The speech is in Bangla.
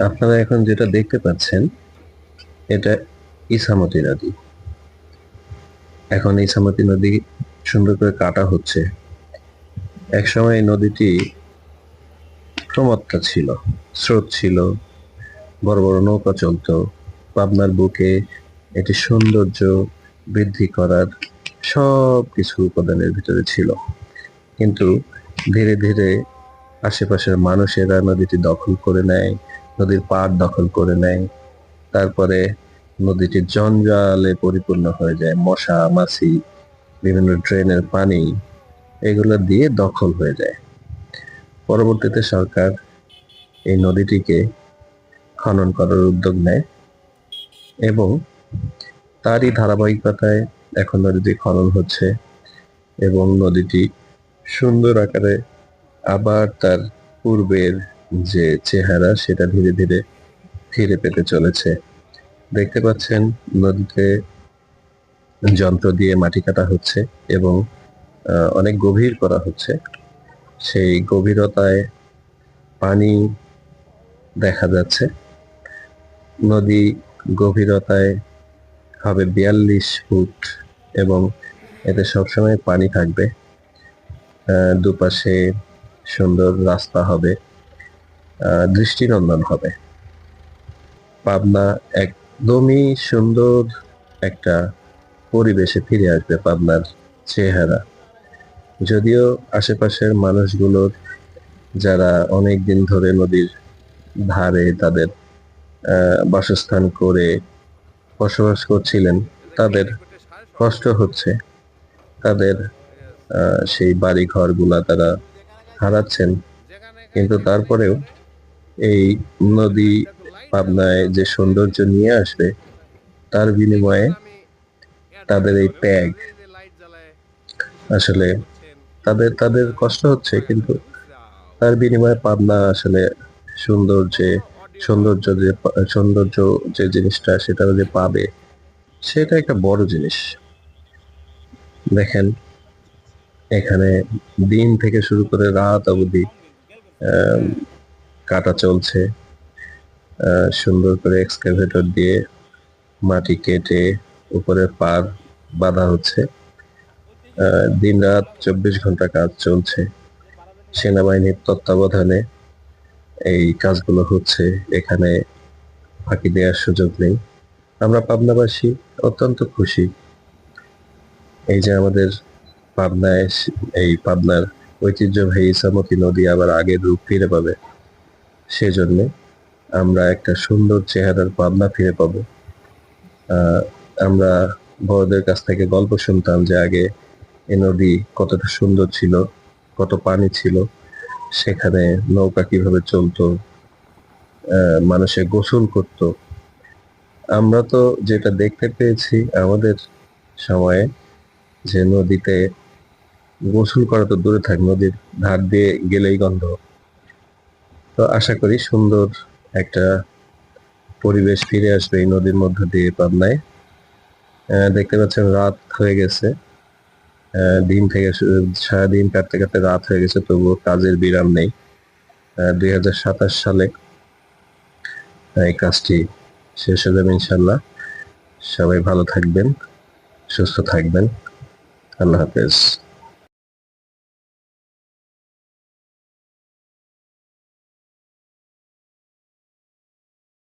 আপনারা এখন যেটা দেখতে পাচ্ছেন, এটা ইসামতি নদী। এখন ইসামতি নদী সুন্দর করে কাটা হচ্ছে। একসময় এই নদীটি প্রমত্তা ছিল, স্রোত ছিল, বড় বড় নৌকা চলতো, পাবনার বুকে এটি সৌন্দর্য বৃদ্ধি করার সব কিছু উপাদানের ভিতরে ছিল। কিন্তু ধীরে ধীরে আশেপাশের মানুষেরা নদীটি দখল করে নেয় নদীর পাড় দখল করে নেয়। তারপরে নদীটি জঞ্জালে পরিপূর্ণ হয়ে যায়। মশা, মাছি, বিভিন্ন ড্রেনের পানি, এগুলো দিয়ে দখল হয়ে যায়। পরবর্তীতে সরকার এই নদীটিকে খনন করার উদ্যোগ নেয় এবং তারই ধারাবাহিকতায় এখন নদীটি খনন হচ্ছে এবং নদীটি সুন্দর আকারে আবার তার পূর্বের যে চেহারা সেটা ধীরে ধীরে ফিরে পেতে চলেছে। দেখতে পাচ্ছেন নদীতে যন্ত্র দিয়ে মাটি কাটা হচ্ছে এবং অনেক গভীর করা হচ্ছে। সেই গভীরতায় পানি দেখা যাচ্ছে। নদী গভীরতায় হবে বিয়াল্লিশ ফুট এবং এতে সবসময় পানি থাকবে। দুপাশে সুন্দর রাস্তা হবে। দৃষ্টিনন্দন হবে। পাবনা একদমই সুন্দর একটা পরিবেশে ফিরে আসবে পাবনার চেহারা। যদিও আশেপাশের মানুষগুলোর যারা অনেক দিন ধরে নদীর ধারে তাদের বাসস্থান করে বসবাস করছিলেন, তাদের কষ্ট হচ্ছে। তাদের সেই বাড়ি ঘরগুলা তারা হারাচ্ছেন। কিন্তু তারপরেও এই নদী পাবনায় যে সৌন্দর্য নিয়ে আসবে, তার বিনিময়ে তাদের এই ত্যাগ আসলে তাদের তাদের কষ্ট হচ্ছে, কিন্তু তার বিনিময়ে পাবনা আসলে সুন্দর যে সৌন্দর্য যে সৌন্দর্য যে জিনিসটা সেটা যে পাবে, সেটা একটা বড় জিনিস। দেখেন, এখানে দিন থেকে শুরু করে রাত অবধি কাটা চলছে। সুন্দর করে এক্সকাভেটর দিয়ে মাটি কেটে উপরে পার বাঁধা হচ্ছে। দিন রাত চব্বিশ ঘণ্টা কাজ চলছে। সেনাবাহিনীর তত্ত্বাবধানে এই কাজগুলো হচ্ছে। এখানে ফাঁকি দেওয়ার সুযোগ নেই। আমরা পাবনাবাসী অত্যন্ত খুশি। এই যে আমাদের পাবনায় এই পাবনার ঐতিহ্যবাহী ইসামতি নদী আবার আগের রূপ ফিরে পাবে। সেজন্য আমরা একটা সুন্দর চেহারার পাবনা ফিরে পাবো। আমরা বড়দের কাছ থেকে গল্প শুনতাম যে আগে এ নদী কতটা সুন্দর ছিল, কত পানি ছিল, সেখানে নৌকা কীভাবে চলতো মানুষে গোসল করত। আমরা তো যেটা দেখতে পেয়েছি আমাদের সময়ে যে নদীতে গোসল করা তো দূরে থাক, নদীর ধার দিয়ে গেলেই গন্ধ। তো আশা করি সুন্দর একটা পরিবেশ ফিরে আসবে এই নদীর মধ্য দিয়ে পাবনায়। দেখতে পাচ্ছেন রাত হয়ে গেছে। দিন থেকে সারাদিন কাটতে কাটতে রাত হয়ে গেছে, তবুও কাজের বিরাম নেই। দুই হাজার সাতাশ সালে এই কাজটি শেষ হয়ে যাবে ইনশাল্লাহ সবাই ভালো থাকবেন, সুস্থ থাকবেন। আল্লাহ হাফেজ।